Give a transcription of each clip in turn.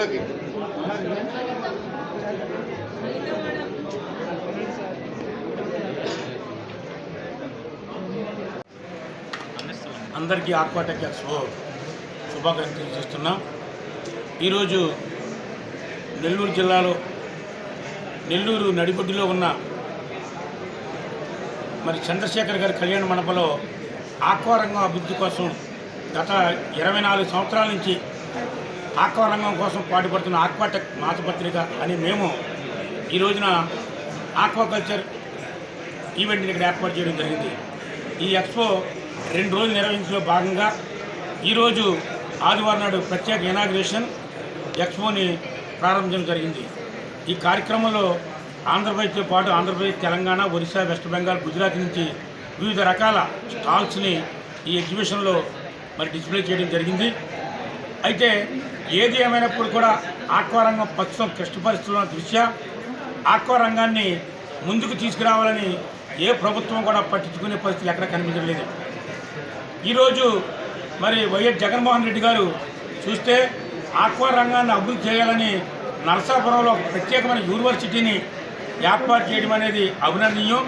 ఫోటోకి? అందరికీ ఆక్వాటెక్ ఎక్స్పో శుభాకాంక్షలు తెలియజేస్తున్నాం. ఈరోజు నెల్లూరు జిల్లాలో నెల్లూరు నడిబొడ్డులో ఉన్న మరి చంద్రశేఖర్ గారి కళ్యాణ మండపంలో ఆక్వా రంగం అభివృద్ధి కోసం గత ఇరవై నాలుగు సంవత్సరాల నుంచి ఆక్వా రంగం కోసం పాటుపడుతున్న ఆక్వాటెక్ మాసపత్రిక అని మేము ఈ రోజున ఆక్వాకల్చర్ ఈవెంట్ని ఇక్కడ ఏర్పాటు చేయడం జరిగింది. ఈ ఎక్స్పో రెండు రోజులు నిర్వహించలో భాగంగా ఈరోజు ఆదివారం నాడు ప్రత్యేక ఇనాగ్రేషన్ ఎక్స్పోని ప్రారంభించడం జరిగింది. ఈ కార్యక్రమంలో ఆంధ్రప్రదేశ్తో పాటు ఆంధ్రప్రదేశ్ తెలంగాణ ఒరిస్సా వెస్ట్ బెంగాల్ గుజరాత్ నుంచి వివిధ రకాల స్టాల్స్ని ఈ ఎగ్జిబిషన్లో మరి డిస్ప్లే చేయడం జరిగింది. అయితే ఏది ఏమైనప్పుడు కూడా ఆక్వా రంగం ప్రస్తుతం క్లిష్ట పరిస్థితుల దృష్ట్యా ఆక్వా రంగాన్ని ముందుకు తీసుకురావాలని ఏ ప్రభుత్వం కూడా పట్టించుకునే పరిస్థితులు ఎక్కడ కనిపించలేదు ఈరోజు మరి వైఎస్ జగన్మోహన్ రెడ్డి గారు చూస్తే ఆక్వా రంగాన్ని అభివృద్ధి చేయాలని నరసాపురంలో ప్రత్యేకమైన యూనివర్సిటీని ఏర్పాటు చేయడం అనేది అభినందనీయం.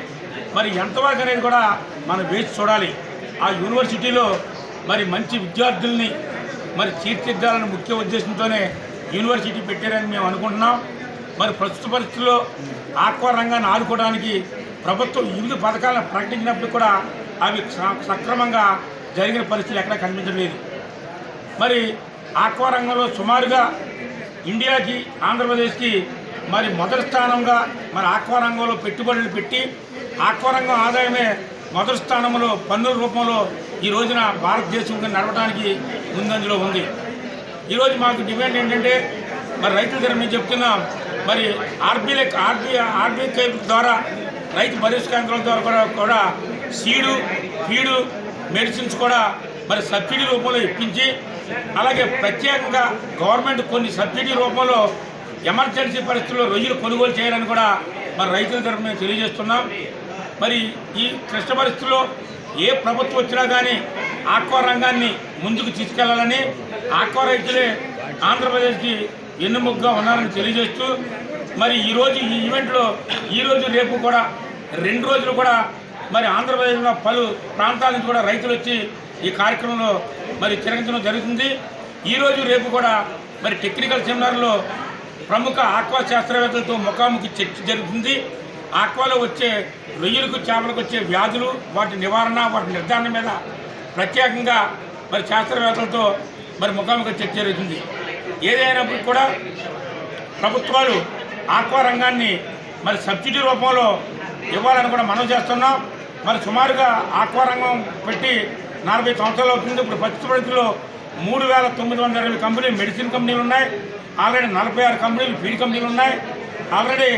మరి ఎంతవరకు అనేది కూడా మనం వేచి చూడాలి. ఆ యూనివర్సిటీలో మరి మంచి విద్యార్థుల్ని మరి తీర్చిద్దాలని ముఖ్య ఉద్దేశంతోనే యూనివర్సిటీ పెట్టారని మేము అనుకుంటున్నాం. మరి ప్రస్తుత పరిస్థితుల్లో ఆక్వా రంగాన్ని ఆదుకోవడానికి ప్రభుత్వం వివిధ పథకాలను ప్రకటించినప్పుడు కూడా అవి స- సక్రమంగా జరిగిన పరిస్థితులు ఎక్కడా కనిపించలేదు మరి ఆక్వా రంగంలో సుమారుగా ఇండియాకి ఆంధ్రప్రదేశ్కి మరి మొదటి స్థానంగా మరి ఆక్వా రంగంలో పెట్టుబడులు పెట్టి ఆక్వా రంగం ఆదాయమే మొదటి స్థానంలో పన్నుల రూపంలో ఈ రోజున భారతదేశం నడవడానికి ముందంజలో ఉంది. ఈరోజు మాకు డిమాండ్ ఏంటంటే మరి రైతుల దగ్గర మేము చెప్తున్నాం మరి ఆర్బీఐ ఆర్బీ ఆర్బీఐ ద్వారా రైతు భరోసా ద్వారా కూడా కూడా సీడు ఫీడు మెడిసిన్స్ కూడా మరి సబ్సిడీ రూపంలో ఇప్పించి అలాగే ప్రత్యేకంగా గవర్నమెంట్ కొన్ని సబ్సిడీ రూపంలో ఎమర్జెన్సీ పరిస్థితుల్లో రొయ్యలు కొనుగోలు చేయాలని కూడా మరి రైతుల తరఫున మేము తెలియజేస్తున్నాం. మరి ఈ క్లిష్ట పరిస్థితుల్లో ఏ ప్రభుత్వం వచ్చినా కానీ ఆక్వా రంగాన్ని ముందుకు తీసుకెళ్ళాలని ఆక్వా రైతులే ఆంధ్రప్రదేశ్కి ఎన్నుముగ్గా ఉన్నారని తెలియజేస్తూ మరి ఈరోజు ఈ ఈవెంట్లో ఈరోజు రేపు కూడా రెండు రోజులు కూడా మరి ఆంధ్రప్రదేశ్లో పలు ప్రాంతాల నుంచి కూడా రైతులు వచ్చి ఈ కార్యక్రమంలో మరి తిరగడం జరుగుతుంది. ఈరోజు రేపు కూడా మరి టెక్నికల్ సెమినార్లో ప్రముఖ ఆక్వా శాస్త్రవేత్తలతో ముఖాముఖి చర్చ జరుగుతుంది. ఆక్వాలో వచ్చే రొయ్యలకు చేపలకు వచ్చే వ్యాధులు వాటి నివారణ వాటి నిర్ధారణ మీద ప్రత్యేకంగా మరి శాస్త్రవేత్తలతో మరి ముఖాముఖి చర్చ జరుగుతుంది. ఏదైనప్పటికీ కూడా ప్రభుత్వాలు ఆక్వా రంగాన్ని మరి సబ్సిడీ రూపంలో ఇవ్వాలని కూడా మనం చేస్తున్నాం. మరి సుమారుగా ఆక్వా రంగం పెట్టి నలభై సంవత్సరాలు అవుతుంది. ఇప్పుడు ప్రస్తుత పరిస్థితుల్లో మూడు వేల తొమ్మిది వందల ఇరవై కంపెనీలు మెడిసిన్ కంపెనీలు ఉన్నాయి. ఆల్రెడీ నలభై ఆరు కంపెనీలు ఫీడ్ కంపెనీలు ఉన్నాయి. ఆల్రెడీ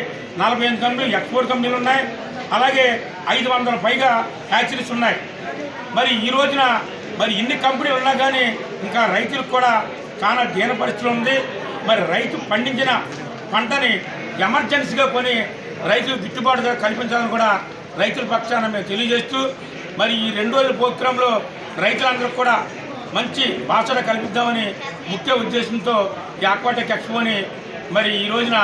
నలభై ఎనిమిది కంపెనీలు ఎక్స్పోర్ట్ కంపెనీలు ఉన్నాయి. అలాగే ఐదు వందల పైగా హ్యాచరీస్ ఉన్నాయి. మరి ఈ రోజున మరి ఇన్ని కంపెనీలు ఉన్నా కానీ ఇంకా రైతులకు కూడా చాలా దీన పరిస్థితులు ఉంది. మరి రైతు పండించిన పంటని ఎమర్జెన్సీగా కొని రైతులు గిట్టుబాటు ధర కల్పించాలని కూడా రైతుల పక్షాన మేము తెలియజేస్తూ మరి ఈ రెండు రోజుల ప్రోగ్రాంలో రైతులందరూ కూడా మంచి భాషణ కల్పిద్దామని ముఖ్య ఉద్దేశంతో ఈ ఆక్వాటెక్ ఎక్స్పోని మరి ఈ రోజున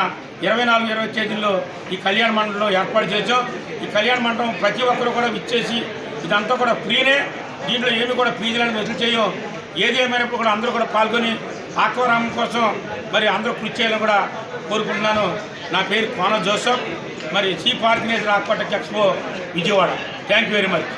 ఇరవై నాలుగు ఇరవై తేదీల్లో ఈ కళ్యాణ మండపంలో ఏర్పాటు చేసాం ఈ కళ్యాణ మండపం ప్రతి ఒక్కరు కూడా విచ్చేసి ఇదంతా కూడా ఫ్రీనే. దీంట్లో ఏమి కూడా ఫీజులను వసూలు చేయం ఏది ఏమైనప్పుడు కూడా అందరూ కూడా పాల్గొని ఆత్మరామం కోసం మరి అందరూ కృషి చేయాలని కూడా కోరుకుంటున్నాను. నా పేరు కోన జోసఫ్. మరి chief organiser Aquatech expo Vijayawada. Thank you very much